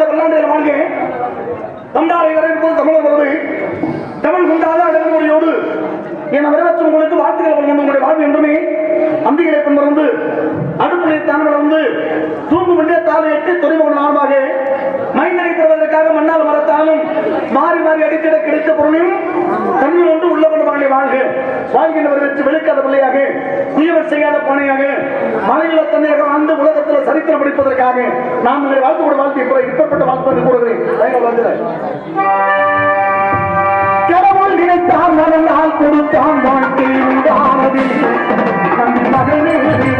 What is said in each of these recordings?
வாழ்க பல்லாண்டுகள் வாழ்க தந்தாரை வரவேற்பது தமிழர் தமிழ் அடங்குமுறையோடு என வரவேற்று உங்களுக்கு வழங்கும் உங்களுடைய வாழ்வு என்றுமே அம்பிகளை கொண்டு அடுப்பிலே தான் வளர்ந்து தூங்கு முன்னே தாழ் எட்டு துறைமுக நாளாக மைந்தனை பெறுவதற்காக மண்ணால் மரத்தாலும் மாறி மாறி அடித்திட கிடைத்த பொருளையும் தண்ணீர் ஒன்று உள்ள கொண்டு வாழ்க்கை வாழ்க. வாழ்கின்றவர் வெற்றி விளக்காத பிள்ளையாக தீவர் செய்யாத பணியாக மலையில தன்மையாக வாழ்ந்து உலகத்தில் சரித்திரம் படிப்பதற்காக நாம் உங்களை வாழ்த்து கூட வாழ்த்து இப்போ இப்பப்பட்ட வாழ்த்து கூடுகிறேன் கடவுள் நினைத்தான் நடந்தால் கொடுத்தான் வாழ்க்கை உண்டானது. நம் மகனே நீ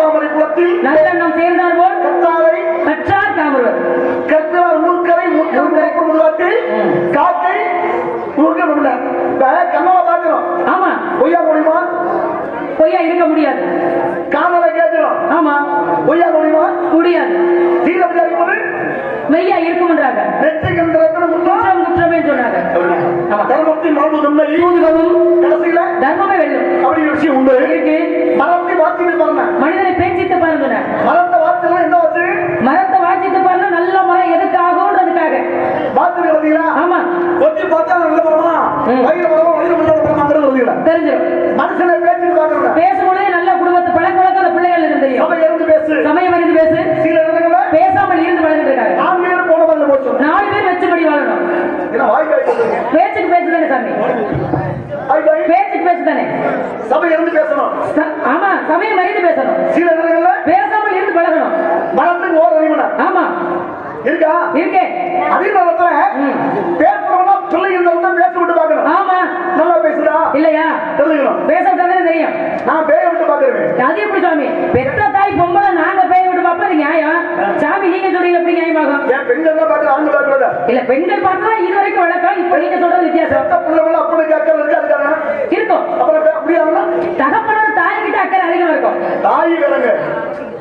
கத்தாமரை குளத்தில் நல்லெண்ணம் சேர்ந்தார் போல் கத்தாரை கற்றார் காமருவர். கற்றார் முற்கரை முற்கரை முருகாட்டி காக்கை முருக முடியல கண்ணாவை பார்க்கிறோம் ஆமா. பொய்யா முடியுமா பொய்யா இருக்க முடியாது. காதலை கேட்கிறோம் ஆமா. பொய்யா முடியுமா முடியாது. தீரவதை அறிவது? மெய்யா இருக்கும்ன்றாங்க. நெற்றி கந்திரத்தில் குற்றம் குற்றமே சொன்னாங்க. ஆமா. தர்மத்தின் தூதுகவும் கடைசியில? தர்மமே வெல்லும். அப்படி விஷயம் உண்டு. இருக்கு வாசித்து பாருங்க மனிதனை பேச்சித்து பாருங்க மரத்தை வாசலாம் என்ன வச்சு மரத்தை வாசித்து பாருங்க நல்ல மரம் எதுக்கு ஆகும்ன்றதுக்காக வாசல் பார்த்தீங்களா ஆமா. கொத்தி பார்த்தா நல்ல மரமா. வயிறு மரமா வயிறு மரமா மரமாங்கிறது பார்த்தீங்களா தெரிஞ்சிடும் மனுஷனை இருக்கா? இருக்கு. அதே நேரத்துல பேசுறோம்னா பிள்ளைங்க வந்து பேச விட்டு பாக்கணும் ஆமா. நல்லா பேசுதா இல்லையா? தெரிஞ்சுக்கணும். பேச தானே தெரியும். நான் பேய விட்டு பாக்குறேன் அது எப்படி சாமி பெத்த தாய் பொம்பளை நாங்க பேய விட்டு பாப்பது நியாயம்? சாமி நீங்க சொல்றீங்க எப்படி நியாயமாகும்? ஏன் பெண்கள் தான் பாக்குறது ஆண்கள் பாக்குறத இல்ல பெண்கள் பாக்குறதா இது வரைக்கும் வழக்கம். இப்ப நீங்க சொல்றது வித்தியாசம். பெத்த பிள்ளைகள் அப்படி கேட்கறது இருக்காது இருக்கும். அப்புறம் அப்படியே தகப்பனோட தாய் கிட்ட அக்கறை அதிகமா இருக்கும். தாய் வேணுங்க.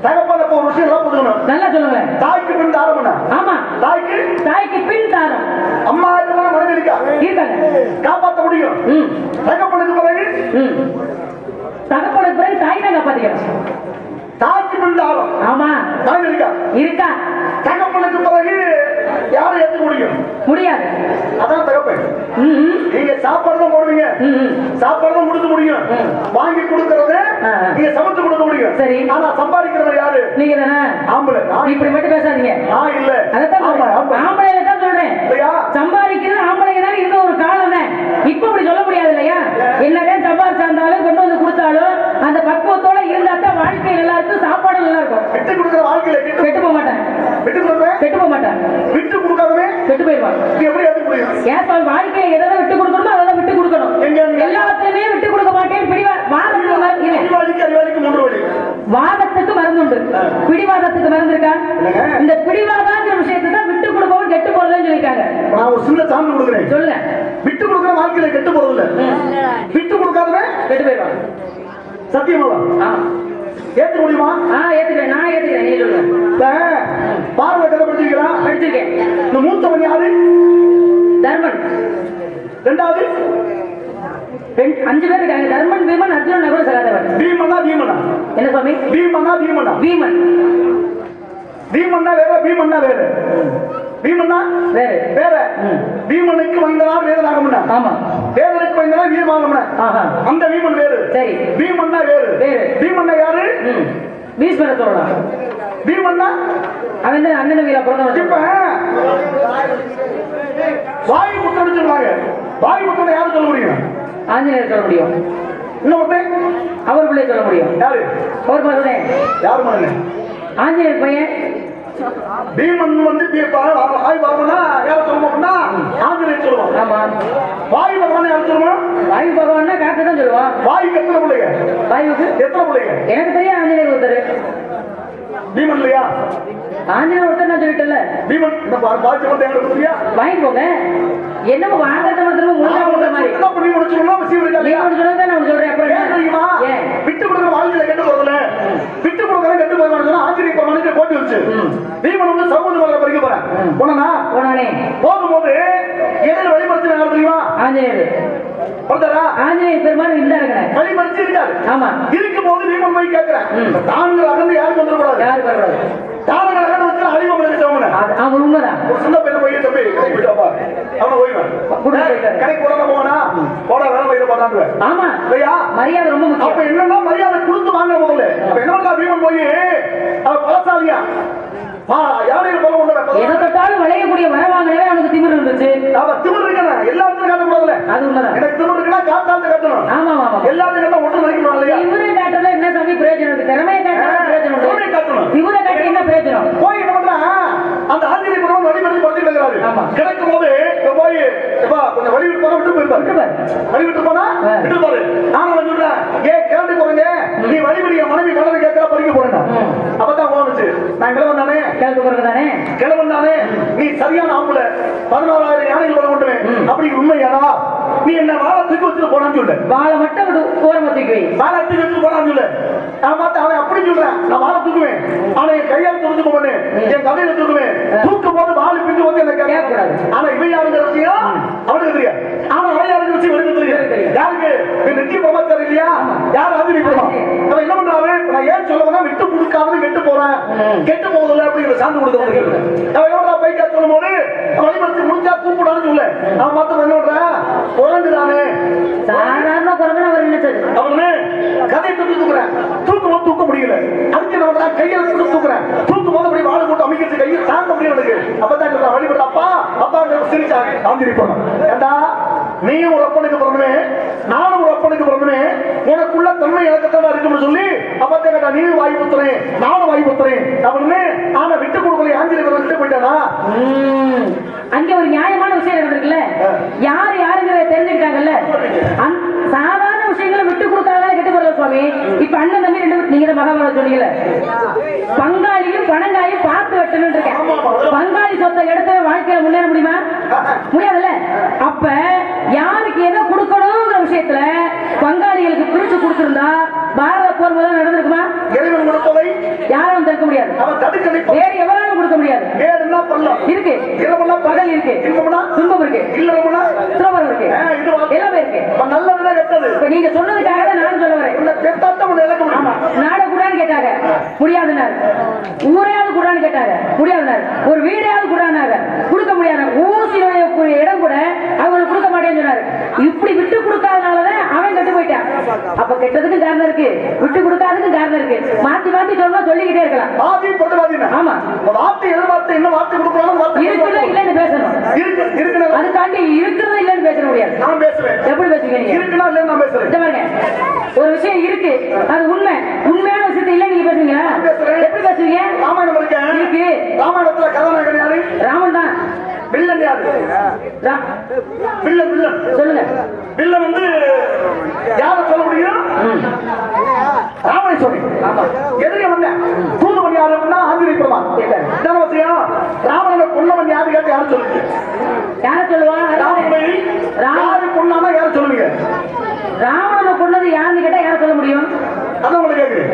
தகப்பன ஒரு விஷயம் எல்லாம் நல்லா சொல்லுங்களேன். தாய்க்கு பின் தாரமண்ணா ஆமா. தாய்க்கு? தாய்க்கு பின் தாரம். அம்மா இருக்கிற மனைவி இருக்கா? இருக்காங்க காப்பாற்ற முடியும். ம். தகப்பனுக்கு பிறகு? ம். தகப்பனுக்கு பிறகு தாய் தான் காப்பாத்திக்கிறோம் தாய்க்கு பின் தாரம். ஆமா. மனைவி இருக்கா? இருக்கா. தகப்பனுக்கு பிறகு யாரை ஏத்துக்க முடியும்? முடியாது. அதான் தகப்பன் நீங்க சாப்பாடு தான் போடுவீங்க. சாப்பாடு தான் கொடுக்க முடியும். வாங்கி கொடுக்கறது. நீங்க சமைச்சு கொடுக்க முடியும். சரி. ஆனா சம்பாதிக்கிறது யாரு? நீங்க தானே? ஆம்பளை. இப்படி மட்டும் பேசாதீங்க. நான் இல்ல. அதைத்தான் ஆமா சொல்றேன். ஆமா ஆம்பளையில தான் சொல்றேன். சம்பாதிக்கிறது ஆம்பளைங்க தான் இருந்த ஒரு காலம் தான் இப்ப அப்படி சொல்ல முடியாது இல்லையா? என்னதான் சம்பாதிச்சா இருந்தாலும் கொண்டு வந்து கொடுத்தாலும் அந்த பக்குவத்தோட இருந்தா தான் வாழ்க்கை நல்லா இருக்கும் சாப்பாடு நல்லா இருக்கும். விட்டு கொடுக்கிற வாழ்க்கையில கெட்டு போக மாட்டேன். விட்டு கொடுப்பேன் கெட்டு போக விட்டு கொடுக்காதவே? கெட்டு போயிடுவான் நீ எப்படி ஏத்துக்க முடியும்? ஏன் வாழ்க்கையில எதை விட்டு கொடுக்கணுமோ அதை விட்டு கொடுக்கணும்? எல்லாத்துலயுமே விட்டு கொடுக்க மாட்டேன். பிடிவா வாதத்துக்கு மருந்து உண்டு பிடிவாதத்துக்கு மருந்து இருக்கா. இந்த பிடிவாதாங்கிற விஷயத்தை தான் விட்டு கொடுக்கவும் கெட்டு போறதுன்னு நான் ஒரு சின்ன சான்று கொடுக்குறேன். சொல்லுங்க. விட்டு கொடுக்கிற வாழ்க்கையில கெட்டு போறது இல்ல விட்டு கொடுக்காதவே கெட்டு போயிடுவான் சத்தியமாவா? ஆ ஏத்துக்க முடியுமா? ஆ ஏத்துக்கிறேன். நான் ஏத்துக்கிறேன். நீ சொல்லுங்க. பார்வை கதைப்படுத்திக்கிறான் படிச்சிருக்கேன். இந்த மூத்தவன் யாரு? தர்மன். ரெண்டாவது? ரெண்டு- அஞ்சு பேர் இருக்காங்க. தர்மன் பீமன் அர்ஜுனன் நகுல சகாதேவன் பீமனா பீமனா? என்ன சுவாமி? பீமனா பீமனா? பீமன். பீமன்னா வேற பீமன்னா வேற? பீமன்னா? வேறு. வேற. பீமனுக்கு வந்தனா வேதனாகம்னா ஆமா. வேதனுக்கு வந்தனா வீரமாகம்னா அந்த பீமன் வேறு. சரி. பீமன்னா வேறு. வேறு. பீமன்னா யாரு? பீஸ்மர சொல்லலாம் பீமன்னா அவன் தான் அண்ணன் வீரா பிறந்தவன் இப்ப வாயு புத்தன்னு சொல்லுவாங்க. வாயு புத்தனை யாரு சொல்ல முடியும்? ஆஞ்சநேயர் சொல்ல முடியும். இன்னொருத்தன்? அவர் பிள்ளை சொல்ல முடியும். யாரு? அவர் சொல்றேன் யாரு மகன்? ஆஞ்சநேயர் பையன். பீமன் வந்து வாயு பகவானா யார சொல்லுவோம்னா ஆஞ்சநேயர் சொல்லுவோம் ஆமா. வாயு பகவான் யார் சொல்லுவோம் வாயு பகவான்னா காத்து தான் சொல்லுவான் வாயுக்கு எத்தனை பிள்ளைங்க? வாயுவுக்கு எத்தனை பிள்ளைங்க? எனக்கு தெரியும் ஆஞ்சநேயர் ஒருத்தர். பீமன் இல்லையா? ஆஞ்சநேயர் ஒருத்தர் நான் சொல்லிட்டேன்ல. பீமன் இந்த பா- பாக்கியம் வந்து எங்களுக்கு புரியா வாங்கி போங்க என்னமோ வாங்குறது மாத்திரமா முழுசா கொடுக்குற மாதிரி. என்ன பண்ணி முடிச்சோம்னா விஷயம் இருக்கா நீ ஒன்று சொல்றது நான் சொல்றேன் அப்புறம் ஏன் தெரியுமா? என்ன? விட்டு கொடுக்குற வாழ்க்கையில கெட்டு போறதுல விட்டு கொடுக்குற கெட்டு போய் ஆச்சரிய பிரமாணிக்கு போட்டு வச்சு. பீமன் வந்து சமூக மலரை பறிக்க போறேன். போனா போனானே? போகும்போது வழிமறிச்சு யார் தெரியுமா? ஆஞ்சநேயர். ஒருத்தரா ஆஞ்சநேயர் பெருமாள் இருந்தாருங்க வழிமறிச்சு இருக்காரு ஆமா. இருக்கும் போது போய் கேட்கிறேன். தாங்கிற அகந்து யாருக்கு வந்துடக்கூடாது யாரு பரவாயில்ல தானுங்கிற அகந்து வச்சு அவன் உண்மைதான். ஒரு சின்ன பையன் போய் தம்பி வாப்பா. அவன் ஓய்வன். கடைக்கு போனா போனா போடா வேலை பயிர பார்த்தாங்க ஆமா. இல்லையா? மரியாதை ரொம்ப அப்ப என்னன்னா மரியாதை கொடுத்து வாங்க முதல்ல. அப்ப என்ன பண்ணா பீமன் போய் அவன் பலசாலியா பா யாரையும் சொல்ல எதை முடியல தொட்டாலும் விளையக்கூடிய வர வாங்கினவே அவனுக்கு திமிர் இருந்துச்சு. அவன் திமிர் இருக்கணும் எல்லாத்தையும் காட்ட கூடாதுல அது உண்மைதான். எனக்கு திமிர் இருக்குன்னா காத்தாந்து காட்டணும். ஆமா ஆமா எல்லாத்தையும் கட்ட ஒன்று நினைக்கணும் இல்லையா? திமிரை காட்டுறதுல என்ன சாமி பிரயோஜனம் இருக்கு? திறமையை காட்டுறதுல பிரயோஜனம் திமிரை காட்டணும். திமிரை காட்டி என்ன பிரயோஜனம்? போய் என்ன பண்றான் அந்த ஆஞ்சநேய பெருமாள் வழி பண்ணி படுத்துட்டு இருக்கிறாரு. ஆமா. கிடைக்கும் போது போய் கொஞ்சம் வழி விட்டு போனா விட்டு போயிருப்பாரு. விட்டுப்பாரு. வழி விட்டு போனா. விட்டு பாரு நானும் சொல்றேன் ஏ கேட்டு போறேங்க நீ வழி விடிய மனைவி கடனை கேட்கற பறிக்க போறேன். அப்பதான் போனுச்சு நான் கிழவன் தானே? பிறகு தானே? கிழவன் தானே? நீ சரியான ஆம்பளை. பதினாறாயிரம் யானைகள் வர கொண்டுவேன். அப்படி உண்மையானா நீ என்ன வாழை தூக்கி வச்சுட்டு போனான்னு சொல்லு. வாழை மட்டும் ஓரமா தூக்கி வை வாழை தூக்கி வச்சுட்டு போனான்னு சொல்லு. நான் பார்த்து அவன் அப்படி சொல்றேன். நான் வாழை தூக்குவேன். ஆனா என் கையால் துணிச்சு போவேன் என் கதையில தூக்குவேன். தூக்கும் போது வாழை பிஞ்சு வந்து என்ன கேட்கக்கூடாது. ஆனா இவன் யாருங்கிற விஷயம்? அவனுக்கு தெரியாது. ஆனா அவன் யாருங்கிற விஷயம் எனக்கு. யாருக்கு? நித்திய பிரமாச்சாரம் இல்லையா? யார் ஆதிரி பிரமா அவன் என்ன பண்றாரு? நான் ஏன் சொல்ல வந்தா விட்டு கொடுக்காம கெட்டு போறேன். கெட்டு போகுதுல அப்படிங்கிற சான்று கொடுக்க முடியாது அவன் என்ன பண்றா? பைக்கா சொல்லும் போது வழிபடுத்தி முடிஞ்சா கூப்பிடான்னு சொல்ல. அவன் என்ன பண்றான் சாதாரண அவர் நினைச்சது அவனு கதை தூக்கி தூக்குறேன். தூக்கும் தூக்க முடியல. அதுக்கு என்ன பண்றான்? கையில தூக்கி தூக்குறேன். தூக்கும் போது அப்படி வாழை போட்டு அமைக்கிறது கையை தாங்க முடியும் எனக்கு அப்பதான் வழிபடுற அப்பா அப்பா சிரிச்சாங்க போனோம் ஏண்டா? நீயும் ஒரு அப்பனுக்கு பிறந்தவே நானும் ஒரு அப்பனுக்கு பிறந்தவே உனக்குள்ள தன்மை இலக்கத்தோட இருக்கும்னு சொல்லி அப்பதான் கேட்டா நீயும் வாய் புத்துறேன் நானும் வாய் புத்துறேன் அவனு ஆனா விட்டு கொடுக்கல ஆஞ்சலி விட்டு போயிட்டானா. அங்க ஒரு நியாயமான விஷயம் நடந்திருக்குல்ல? யார் யாருங்கிறத தெரிஞ்சுக்கிட்டாங்கல்ல? அந்த சுவாமி. இப்ப அண்ணன் தம்பி ரெண்டு நீங்க தான் மகாபாரதம் சொன்னீங்கல்ல? பங்காளியும் பணங்காயும் பார்த்து வெட்டணும் இருக்கேன். பங்காளி சொத்தை எடுத்து வாழ்க்கையில முன்னேற முடியுமா? முடியாதுல்ல? அப்ப யாருக்கு எதை கொடுக்கணுங்கிற விஷயத்துல பங்காளிகளுக்கு பிரிச்சு கொடுத்திருந்தா பாரத போர் முதல்ல நடந்திருக்குமா? இறைவன் கொடுத்ததை யாரும் தடுக்க முடியாது. வேறு எவராலும் கொடுக்க முடியாது. இருக்கு. பகல் இருக்கு. துன்பம் இருக்கு. துரோகம் இருக்கு. எல்லாமே இருக்கு. இப்ப நீங்க சொன்னதுக்காக நான் உன்னை உன்னை இழக்க முடியும். நாட கூடான்னு கேட்டாங்க முடியாதுனாரு ஊரையாவது கூடான்னு கேட்டாங்க முடியாதுனாரு ஒரு வீடையாவது கூடானாங்க கொடுக்க முடியாது ஊசி இடம் கூட அவர் சொன்னாரு இப்படி விட்டு கொடுக்காதனாலதான் அவன் கெட்டு போயிட்டான். அப்ப கெட்டதுக்கும் காரணம் இருக்கு. விட்டு கொடுக்காததுக்கும் காரணம் இருக்கு. மாத்தி மாத்தி சொன்னா சொல்லிக்கிட்டே இருக்கலாம். ஆமா. வார்த்தை எதிர்பார்த்து என்ன வார்த்தை கொடுக்கணும் இருக்குதா இல்லைன்னு பேசணும். அதுக்காண்டி இருக்கிறதா இல்லைன்னு பேச முடியாது. நான் பேசுவேன். எப்படி பேசுவீங்க இருக்குன்னா இல்லைன்னு நான் பேசுறேன் பாருங்க. ஒரு விஷயம் இருக்கு. அது உண்மை. உண்மையான விஷயத்தை இல்ல நீங்க பேசுவீங்களா பேசுறேன். எப்படி பேசுவீங்க ராமாயணம் இருக்கு. ராமாயணத்துல கதாநாயகன் யாரு? ராமன் தான். வில்லன் யாரு வில்லன் வில்லன் சொல்லுங்க. வில்லன் வந்து யார சொல்ல முடியும்? ஆமா. எதிரிய வந்தேன் தூதுவன் யாரு? அப்படின்னா ஆஞ்சநேய பெருமான் இதான விஷயம் ராவணனை கொன்னவன் யாரு கேட்டு யாரும் சொல்லுங்க? யார சொல்லுவா? ராவணனை யாரு கொன்னானா யாரும் சொல்லுவீங்க ராவணனை கொன்னது யாருன்னு கேட்டா யார சொல்ல முடியும்? அதான் உங்களுக்கு கேக்குறேன்.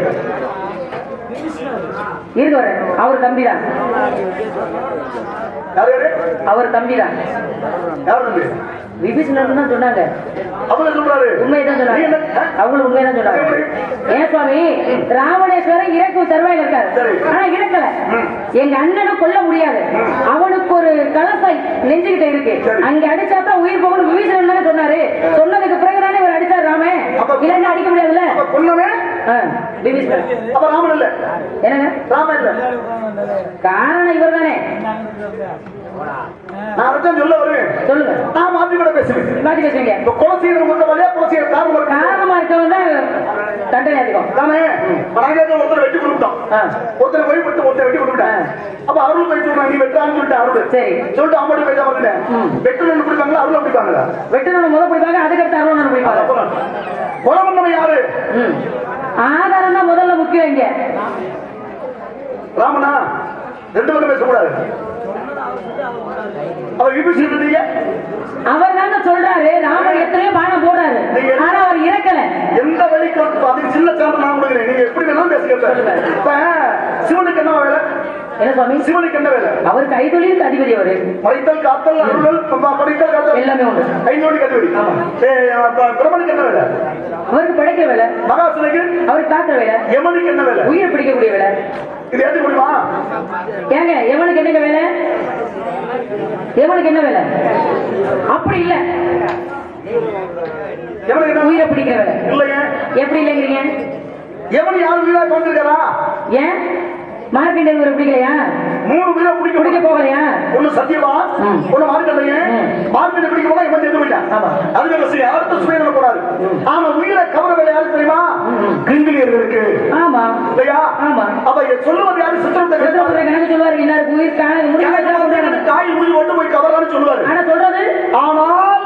இருக்கு வர அவர் தம்பி? தான் அவர் தம்பி தான் விபீஷணன் தான் சொன்னாங்க? அவங்களும் உண்மையை தான் சொன்னாங்க. ஏன் சுவாமி? ராவணேஸ்வரன் இறக்கும் தருவாயில் இருக்காரு. ஆனா இறக்கல. எங்க அண்ணனை கொல்ல முடியாது. அவனுக்கு ஒரு கலசை நெஞ்சுகிட்ட இருக்கு. அங்க அடிச்சா தான் உயிர் போகணும் விபீஷணன் தானே சொன்னாரு சொன்னதுக்கு பிறகுதானே இவர் அடிச்சார் ராமே அப்ப- இல்லைன்னா அடிக்க முடியாதுல்ல அப்ப கொன்னவன் ஆ, விபீஷணன் அப்ப ராமன் இல்ல. என்னங்க? ராமன் இல்ல. காரணம் இவர் தானே நான் சொல்ல வருவேன். சொல்லுங்க. நான் மாத்தி கூட பேசுவேன் பேசுவீங்க இப்ப கொலை செய்யற மொத்த வழியா கொலை செய்யற காரணம் காரணமா இருக்கவன் தான் தண்டனை அதிகம். தானே? பணங்காத ஒருத்தர் வெட்டி கொடுத்தான் ஆ, ஒருத்தரை போய் விட்டு ஒருத்தர் வெட்டி கொடுத்துட்டேன் அப்ப அருள் போய் சொல்றாங்க நீ வெட்டான்னு சொல்லிட்டு அருள். சரி. சொல்லிட்டு அம்மாடி போய் தான் ம். வெட்டுன்னு பிடிப்பாங்களா அருள் பிடிப்பாங்களா வெட்டனோட முத பிடிப்பாங்க அதுக்கடுத்து அருவனோட பிடிப்பாங்க கொலை பண்ணவன் யாரு. ஆதாரம் தான் முதல்ல முக்கியம் இங்க. ராமனா ரெண்டு பக்கம் பேசக்கூடாது. அவர் விபீஷன் அவர் தாங்க சொல்றாரு. ராமர் எத்தனையோ பானம் போடுறாரு. ஆனா அவர் இறக்கல. எந்த வழிக்கு வந்து அதுக்கு சின்ன சான்று நான் கொடுக்குறேன். நீங்க எப்படி வேணாலும் பேசுங்க இப்ப சிவனுக்கு என்ன வேலை? என்ன சுவாமி? சிவனுக்கு என்ன வேலை? அவர் கைதொழிலுக்கு அதிபதி அவரு. மறைத்தல் காத்தல் அருள் படித்தல் காத்தல். எல்லாமே உண்டு. ஏய், அப்ப பிரம்மனுக்கு என்ன வேலை? அவருக்கு படைக்கிற வேலை. அவருக்கு காக்கிற வேலை. யமனுக்கு என்ன வேலை? உயிரை பிடிக்கக்கூடிய வேலை. இது ஏற்ற முடியுமா? ஏங்க எவனுக்கு என்னங்க வேலை? எவனுக்கு என்ன வேலை? அப்படி இல்ல. உயிரை பிடிக்கிற வேலை? இல்லையே. எப்படி இல்லைங்கிறீங்க? யமன் யாரும் வீரா கொண்டிருக்காரா ஏன்? மார்க்கெண்டியன் உயிரை பிடிக்கலையா? மூணு வீரா பிடிக்க பிடிக்க போகலையா? ஒண்ணு சத்தியமா. ஒண்ணு மார்க்கண்டையே ம். மார்க்கெட்டை பிடிக்க போனா இவன் செத்து போயிட்டான். அது வேற செய்ய அடுத்த சுய கூடாது ஆமா உயிரை கவர வேலை யாரு தெரியுமா? கிங்கிலியர்களுக்கு ஆமா. இல்லையா? ஆமா. அப்ப சொல்லுவது யாரு? சித்திரத்தை கணக்கு சொல்லுவாரு. எல்லாருக்கும் உயிர் காண காய் முடி போய் கவரான்னு சொல்லுவாரு. ஆனா சொல்றது? ஆனால்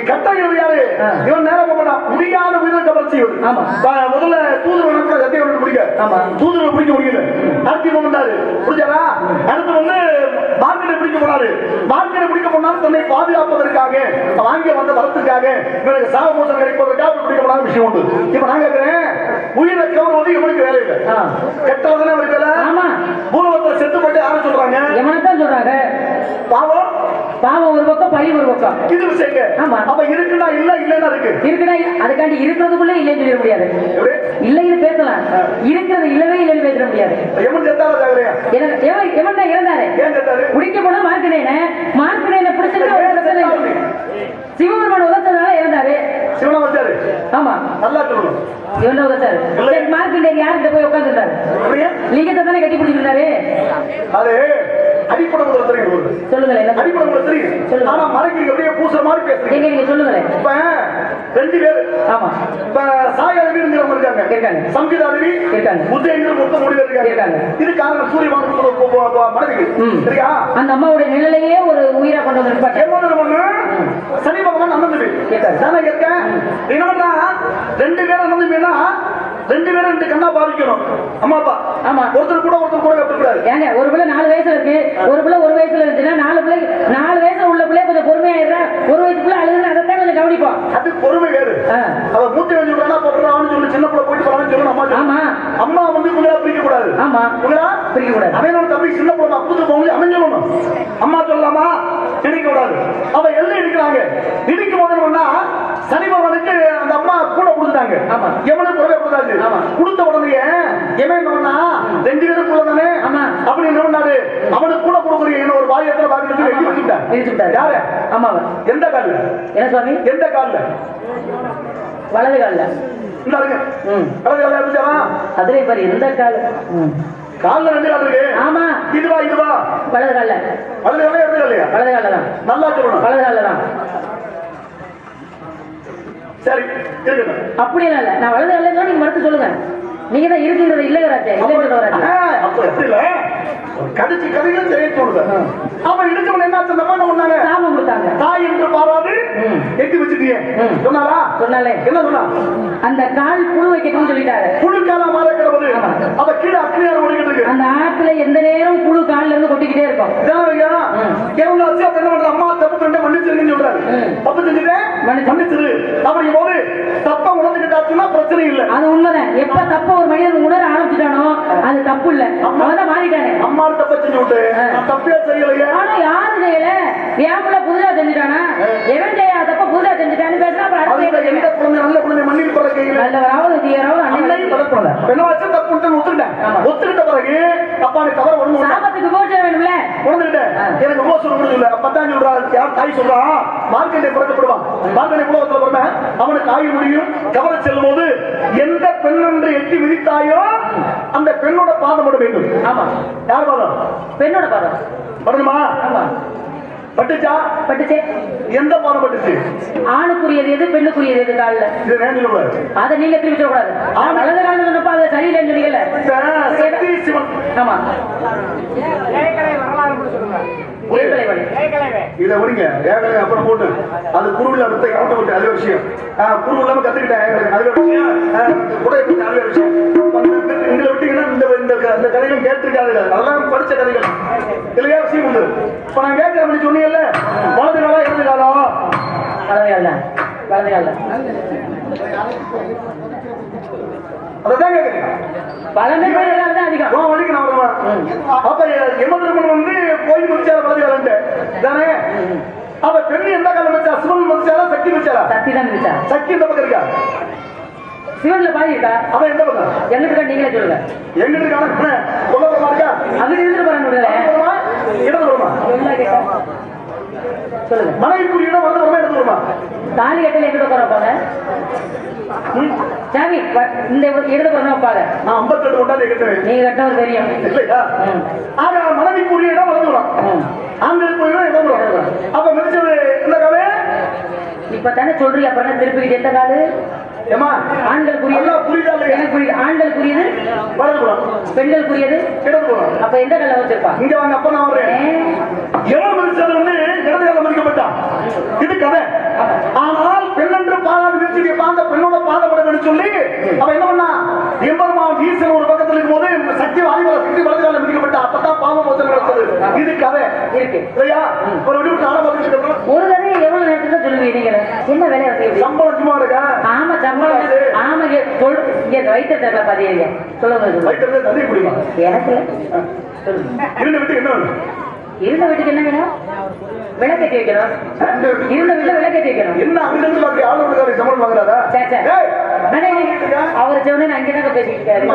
கட்டளைகள் யாரு. இவன் நேரம் போக மாட்டான். முடியாத உயிரை கவர் செய்வது முதல்ல தூதுவன் சத்தியவர்கள் பிடிக்க. ஆமா. தூதுவன் பிடிக்க முடியல. அடுத்து வந்தாரு புரிஞ்சாரா அடுத்து வந்து மார்க்கெட்டை பிடிக்க போனாரு. மார்க்கெட்டை பிடிக்க போனாலும் தன்னை பாதுகாப்பதற்காக வாங்கி வந்த வரத்துக்காக இவனுக்கு சாக மோசம் கிடைப்பதற்காக பிடிக்க போனாலும் விஷயம் உண்டு. இப்ப நான் கேட்கிறேன் உயிரை கவர்வது இவனுக்கு வேலை இல்லை. கெட்டவதானே அவருக்கு வேலை? பூலவத்தில் செத்து போட்டு யாரும் சொல்றாங்க? சொல்றாங்க. பாவம்? பாவம் ஒரு பக்கம் பழி ஒரு பக்கம். இது விஷயங்க ஆமா. அப்ப இருக்குன்னா இல்ல இல்லன்னா இருக்கு. இருக்குடா அதுக்காண்டி இருக்கிறதுக்குள்ளே இல்லைன்னு சொல்லிட முடியாது. இல்லைன்னு பேசலாம். இருக்கிறது இல்லவே இல்லைன்னு பேச முடியாது. எவன் தான் இறந்தாரு? குடிக்க போனா மார்க்கனேன மார்க்கனேன இல்லை. சிவபெருமான் உதச்சதுனால இறந்தாரு. சிவனா வச்சாரு? ஆமா. நல்லா சொல்லணும் இவன் உதச்சாரு இல்லை. சரி மார்க்கண்டேயர் யார்கிட்ட போய் உட்காந்துருந்தாரு லிங்கத்தை தானே கட்டி பிடிச்சிருந்தாரு அது அடிப்படை முதல்ல தெரியும் உங்களுக்கு. சொல்லுங்களேன் என்ன அடிப்படை முதல்ல தெரியும். ஆனா மறைக்கிறீங்க அப்படியே பூசுற மாதிரி பேசுறீங்க. நீங்க சொல்லுங்களேன். இப்ப ரெண்டு பேர். ஆமா. இப்ப சாயாதேவிங்கிறவங்க இருக்காங்க. இருக்காங்க. சங்கீதாதேவி இருக்காங்க. புத்தேந்திர மொத்த முடிவு இருக்காங்க. இது காரணம் சூரியவான் மனைவி. சரியா? அந்த அம்மாவுடைய நிழலையே ஒரு உயிரா கொண்டு வந்து நான் கேட்கிறேன் என்ன ரெண்டு பேரும் நடந்து போயினா ரெண்டு பேரும் ரெண்டு கண்ணா பாவிக்கணும். அம்மா அப்பா ஆமா. ஒருத்தர் கூட ஒருத்தர் கூட கட்டக்கூடாது ஏங்க ஒரு பிள்ளை நாலு வயசுல இருக்கு. ஒரு பிள்ளை ஒரு வயசுல இருந்துச்சுன்னா நாலு பிள்ளை நாலு வயசுல உள்ள பிள்ளை கொஞ்சம் பொறுமையா பொறுமையாயிடுறா. ஒரு வயசு பிள்ளை அழுகுற. அதைத்தான் கொஞ்சம் கவனிப்போம். அது பொறுமை வேறு. அவ மூத்தி வஞ்சு விடா போடுறான்னு சொல்லி சின்ன பிள்ளை போயிட்டு போறான்னு சொல்லணும் அம்மா அம்மா வந்து உங்களா பிரிக்க கூடாது ஆமா. உங்களா பிரிக்க கூடாது அவனோட தம்பி சின்ன பிள்ளை அப்புது போகணும் அவன் அம்மா சொல்லலாமா இடிக்க கூடாது அவ எல்லாம் இடிக்கிறாங்க. இடிக்கும் போது சனி பகவானுக்கு அந்த அம்மா கூட கொடுத்துட்டாங்க. ஆமா. எவனுக்கு குறைய கூடாது ஆமா. கொடுத்த உடனே எவன் என்னன்னா ரெண்டு பேரும் கூட தானே? ஆமா. அப்படி என்னன்னாரு அவனுக்கு கூட கொடுக்குறீங்க என்ன ஒரு பாய் எத்தனை பாக்கி வச்சு வெட்டி வச்சுட்டான் பிரிச்சு விட்டாரு யாரு? ஆமாவா எந்த கால்ல? என்ன சுவாமி? எந்த கால்ல? வலது கால்ல. இந்த வலது கால்ல இருந்துச்சாவா அதுலயும் பாரு எந்த கால்? கால்ல ரெண்டு கால் இருக்கு. ஆமா. இதுவா இதுவா வலது கால்ல. வலது காலையா இடது வலது கால்ல தான். நல்லா சொல்லணும். வலது கால்ல தான். சரி இருக்கட்டும் அப்படி இல்ல நான் வலது கால்ல நீங்க மறுத்து சொல்லுங்க. நீங்க தான் இருக்குங்கிறது இல்லைங்கிறாச்சே இல்லைன்னு சொல்லுவாராச்சே ஆ, அப்ப எப்படி இல்ல? கடிச்சு கதைகளும் செய்ய தோணுது அவன் இடிச்சவன் என்ன மாதிரி ஒண்ணாங்க சாபம் கொடுத்தாங்க. தாய் என்று பாராது. எட்டி வச்சுட்டியே. சொன்னாரா சொன்னாலே என்ன சொன்னா? அந்த கால் புழு வைக்கணும்னு சொல்லிட்டாரு. புழுக்கால மாற கிடப்பது. அவ கீழே அக்னியார் ஓடிக்கிட்டு இருக்கு. அந்த ஆத்துல எந்த நேரம் புழு கால்ல இருந்து கொட்டிக்கிட்டே இருக்கும். ஆச்சு? அப்ப என்ன பண்ற? அம்மா தப்பு பண்ணிட்டேன், மன்னிச்சிருங்கன்னு சொல்றாரு. ம். தப்பு செஞ்சுட்டேன், மன்னிச்சு. மன்னிச்சிரு. அப்படிங்கும் போது, தப்பை உணர்ந்துக்கிட்டாச்சுன்னா பிரச்சனை இல்லை. அது உண்மைதான். எப்ப தப்ப ஒரு மனிதன் உணர ஆரம்பிச்சுட்டானோ அது தப்பு இல்ல. அவன் தான் மாறிட்டானே. அம்மா தப்பை செஞ்சு விட்டு, ஆ. நான் தப்பே செய்யலையே. ஆனா யாரு செய்யல? ஏம்புல புதுசா செஞ்சுட்டானா எவன் செய்யா தப்ப புதுசா செஞ்சுட்டான்னு பேசினா அப்புறம் என்ன எந்த குழந்தை, நல்ல குழந்தை மன்னிப்பு பெற கையில. நல்லவராவது தீயராவது அன்னைக்கு அண்ணன் பதப்படல. என்னவாச்சு? தப்பு ஒத்துக்கிட்டேன். ஒத்துக்கிட்ட பிறகு, அப்பா நீ தவறு கொண்டா. சாபத்துக்கு கோச்சம் வேணும்ல உணர்ந்துக்கிட்டேன். ஆ. எனக்கு உபவாசம் கொடுக்கறது இல்ல. அப்பதான் சொல்றா, யார் தாய் சொல்றா, மார்க்கண்டே பிறக்கப்படுவான். மார்க்கண்டே உலகத்துல பிறந்தா, அவனுக்கு ஆயுள் முடியும் கவலை செல்லும் போது எந்த பெண் என்று எட்டி மிதித்தாயோ அந்த பெண்ணோட பாதம் வேண்டும் ஆமா யார் பாதம் பெண்ணோட பாதம் படணுமா ஆமா பட்டுச்சா? பட்டுச்சே. எந்த பாதம் பட்டுச்சு? ஆணுக்குரியது எது பெண்ணுக்குரியது எது கால்ல? இது சொல்லுவாரு அதை நீங்க திருப்பி ஆமா. வலது காலில் சொன்னப்ப அதை சரியில்லைன்னு சொன்னீங்கல்ல சக்தி சிவன். ஆமா. இதை விடுங்க. ஏகலை அப்புறம் போட்டு. அது குருவில் அடுத்த விட்டு அது ஒரு விஷயம். ஆ, குரு இல்லாம கத்துக்கிட்டேன் அது விஷயம். விஷயம். எங்களை விட்டீங்கன்னா இந்த இந்த இந்த கதைகள் கேட்டிருக்காதுங்க. அதெல்லாம் படிச்ச கதைகள். இல்லையா விஷயம் உண்டு? இப்ப நான் கேட்கிறேன் அப்படி சொன்னீங்கல்ல வலது காலம் இடது காலம் வலது காலில் வலது காலில் அதான் கேட்கிறேன். பழமை வலது கால் தான் அதிகம். உன் வழிக்கு நான் வருவேன். அப்ப யமதர்மன் வந்து போய் முடிச்சாரு வலது காலம் தானே பெண் எந்த காலம் வச்சா? சிவன் முடிச்சாரா சக்தி வச்சாரா சக்தி தான் சக்தி இந்த பக்கம் இருக்கா? சிவன்ல பாதி இருக்கா? அவன் எந்த பக்கம்? எங்கிட்டு நீங்களே சொல்லுங்க. எங்க இருக்கான கொல்லப்புறமா இருக்கா? அங்க இருந்துட்டு விடுதலை வலதுபுறமா? இடதுபுறமா சொல்லுங்க கேட்டா? சொல்லுங்க. மனைவிக்குரிய இடம் இடதுபுறமா தாலி கட்டல எங்கிட்ட போற போங்க ம்? சாமி இந்த இடது போறோம் நான் ஐம்பத்தெட்டு கொண்டாந்து கட்டுவேன் நீங்க கட்டவர் தெரியும் இல்லையா. ஆக மனைவிக்குரிய இடம் வலதுபுறம் ம். ஆண்களுக்குரிய இடம் இடதுபுறம் அப்ப மிதிச்சது இந்த காலே? இப்ப தானே சொல்றீங்க அப்புறம் திருப்பிக்கிட்டு எந்த காலு? ஏமா ஆண்களுக்குரியது. புரியுதா பெண்களுக்குரியது ஆண்களுக்குரியது. வலதுபுறம் பெண்களுக்குரியது. இடதுபுறம் அப்ப எந்த கல்ல வச்சிருப்பா? இங்க வாங்க அப்ப நான் வர்றேன். எவன் மதிச்சது வந்து இடது காலம் மதிக்கப்பட்டான் இது கதை. ஆனால் பெண் என்று பாதாள விரிச்சியை பார்த்த பெண்ணோட பாதப்படணும்னு சொல்லி அவ என்ன பண்ணா? எம்பெருமான் ஈசன் ஒரு பக்கத்துல இருக்கும்போது சக்தி வாலிபல சக்தி காலம் பாவம் இது கதை. இருக்கு. இல்லையா? ஒரு விடுவிட்டு ஆட பார்த்துட்டு ஒரு கதையை எவ்வளவு நேரத்துல தான் சொல்லுவீங்க நீங்க? என்ன வேலையை செய்யுது சம்பளம் சும்மா இருக்கா? ஆமா சம்பளம் ஆமா இங்க வைத்த தெரியல பாத்தீங்க. சொல்லுங்க வயிற்று தண்ணி குடிமா? எனக்கு இருந்த விட்டு என்ன இருந்த வீட்டுக்கு என்ன வேணும்? விளக்கேற்றி வைக்கணும். இருந்த வீட்டுல விளக்கேற்றி வைக்கணும். என்ன அங்கிருந்து அப்படி ஆள் ஒழுங்காரி சம்பளம் வாங்குறாரா? அவர் செவனே அங்கதாங்க பேசிட்டு இருக்காரு.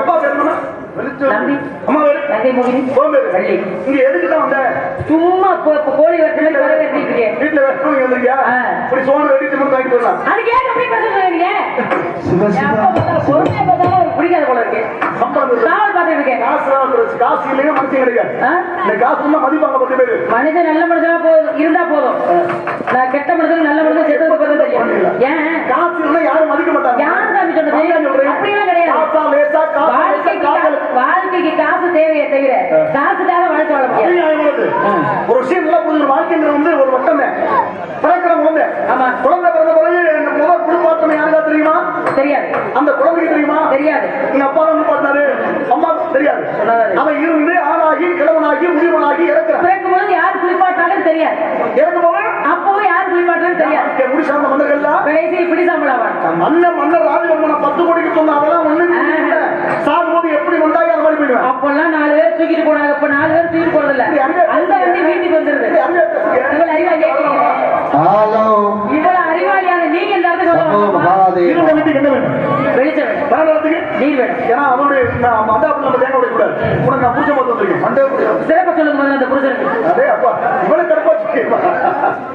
சும்மா கோழி வீட்டுல நீங்க வந்திருக்கியா? இப்படி சோறு வெட்டிட்டு மட்டும் வாங்கிட்டு வரலாம். அதுக்கு ஏன் அப்படி பேச சொல்றீங்க பொறுமையா பார்த்தாலும் அவருக்கு பிடிக்காத போல இருக்கு சம்பளம் இருக்கு. நாவல் பார்த்துட்டு இருக்கேன் காசு தான் வந்துருச்சு. காசு இல்லைன்னா மனுஷன் கிடைக்காது. ஆ? இந்த காசு இருந்தா மதிப்பாங்க பத்து பேரு. மனுஷன் நல்ல மனுஷனா போதும் இருந்தா போதும் நான் கெட்ட மனுஷன் நல்ல பிறகு தெரியும் ஏன் காசு யாரும் மதிக்க மாட்டாங்க. சொன்னது. அப்படியெல்லாம் கிடையாது. வாழ்க்கைக்கு காசு தேவையே தவிர காசுக்காக வாழ்க்கை வாழ முடியாது. ஒரு விஷயம் நல்லா புரிஞ்சு வாழ்க்கைங்கிறது வந்து ஒரு வட்டம். தான். பிறக்கிற குழந்தை ஆமா. குழந்தை பிறந்த பிறகு முதல் யாருக்கா தெரியுமா? தெரியாது. அந்த குழந்தைக்கு தெரியுமா? தெரியாது. எங்க அப்பா அம்மா தெரியாது. அவன் இருந்து ஆளாகி கிழவனாகி முதியவனாகி இறக்குறான். பிறக்கும் பொழுது யார் குளிப்பாட்டாலும் தெரியாது. இறக்கும் கடைசியில் பிடி சாம்பலாவான் மன்னர் மன்னர் ராஜவர்மனை பத்து கோடிக்கு சொன்ன அதெல்லாம் ஒண்ணு சாகும்போது எப்படி வந்தாயோ அந்த மாதிரி பண்ணிடுவேன் அப்பெல்லாம் நாலு பேர் தூக்கிட்டு போனாங்க. இப்ப நாலு பேர் தூக்கிட்டு போறது இல்ல அந்த வண்டி வீட்டுக்கு வந்துருது. இப்படி அறிவே ஹலோ. இவ்வளவு அறிவாளியான நீங்க இந்த இடத்துக்கு என்ன வேணும்? வெளிச்சம் வேணும். தாராளத்துக்கு நீர் வேணும். ஏன்னா அவருடைய நான் மந்தாப்புல நம்ம தேங்க விடக்கூடாது. உனக்கு நான் பூஜை பார்த்து வந்திருக்கேன் மண்டே முடியாது சிறப்ப சொல்லுங்க முதல்ல அந்த புருஷனுக்கு அதே அப்பா.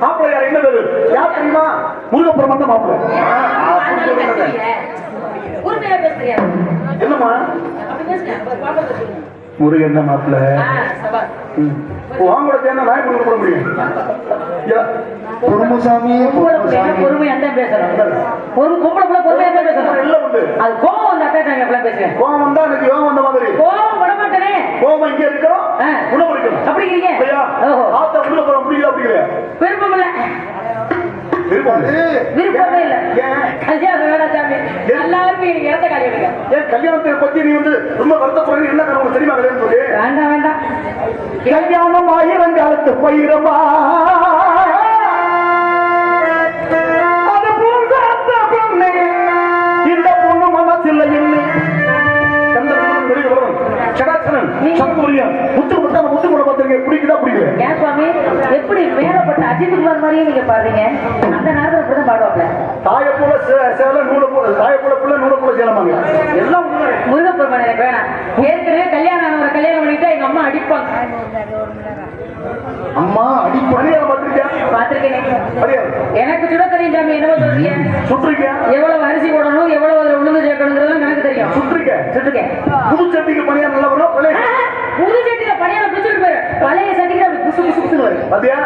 மாப்பிள்ளை யார் என்ன பேரு? யார் தெரியுமா? முருகப்புறம் வந்த மாப்பிள்ளை. என்னம்மா? முருகன் தான் மாப்பிள்ளை. வாங்கூட தேன நாய் பண்ண போட முடியும். பிள்ளைங்க குருமுசாமி பொறுமையா தான் பேசணும் ஒரு பொம்பளை பொறுமையா தான் உண்டு அது கோவம் வந்தா தான் நாங்க எப்பலாம் பேசுவேன் கோவம் வந்தா எனக்கு யோகம் வந்த மாதிரி. கோவம் விட மாட்டேனே. கோவம் இங்கே இருக்கிறோம் ஆ. குணம் இருக்கணும் அப்படி இல்லையா ஆத்தா உள்ள போற முடியல அப்படிங்கிற. விருப்பம். இல்ல. விருப்பம் விருப்பமே இல்ல சாமி. எல்லாருமே இறந்த எடுங்க ஏன்? கல்யாணத்தை பத்தி நீ வந்து ரொம்ப வருத்தப்படுறது என்ன காரணம் தெரியுமா கல்யாணம் சொல்லி வேண்டாம் வேண்டாம். கல்யாணம் ஆயிரங்காலத்து பயிரமா சடாச்சரன் சங்கமுரியம் முத்து முத்தா முத்து கூட பார்த்திருக்கேன். பிடிக்குதா பிடிக்கல ஏன் சுவாமி? எப்படி மேலப்பட்ட அஜித் குமார் மாதிரியே நீங்க பாடுறீங்க? அந்த நேரத்துல இப்படிதான் பாடுவாப்ல. தாய போல நூலை போல தாய போல பிள்ளை நூலை போல சேலமாங்க எல்லாம் உண்மை. முருகப்பெருமான் எனக்கு வேணாம். ஏற்கனவே கல்யாணம் ஆனவரை கல்யாணம் பண்ணிட்டா எங்க அம்மா அடிப்பாங்க. அம்மா அடிப்படை பணியாரம் பார்த்திருக்கியா? பாத்திருக்கேன் எனக்கு சுட தெரியும் சாமி என்னவோ சொல்றீங்க? சுற்றிருக்கியா எவ்வளவு அரிசி போடணும் எவ்வளவு அதுல உளுந்து சேர்க்கணுங்கிறது எனக்கு தெரியும். சுற்றிருக்க சுட்டுக்கேன் புது சட்டிக்கு பணியாரம் நல்லா வரும்? புது சட்டியில பணியார பிடிச்சிட்டு போயிரு. பழைய சட்டிக்கு அப்படி புசு புசு புசுன்னு வரும். பாத்தியா?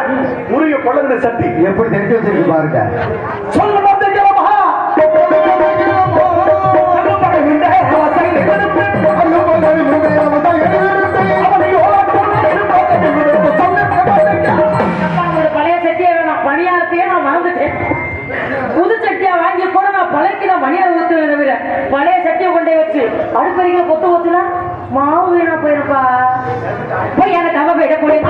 முருக பழகின சட்டி. எப்படி தெரிஞ்சு வச்சிருக்கு பாருங்க. சொல்ல பழைய சட்டியை கொண்டே வச்சு அடுப்பறிக்கல கொத்து கொத்துனா மாவு வீணா போயிருப்பா போய் எனக்கு அவ போயிட போய்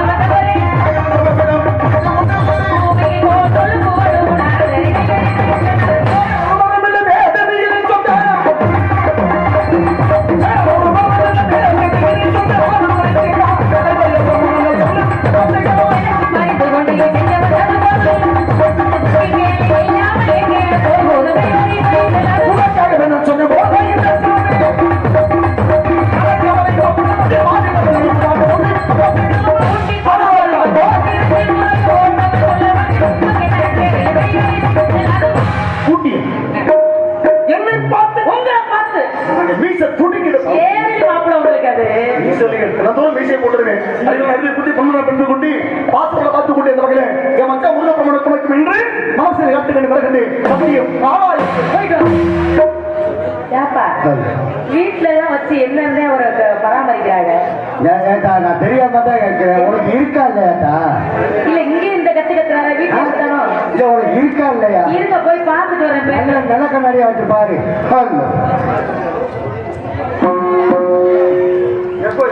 நான் தெரியாம தான் கேட்கிறேன். உனக்கு இருக்கா இல்லையாட்டா? இல்ல இங்க இந்த கத்து கத்துறாரு இல்ல உனக்கு இருக்கா இல்லையா? இருங்க போய் பார்த்துட்டு வரேன் நல்ல கண்ணாடியா வச்சு பாரு. எப்போ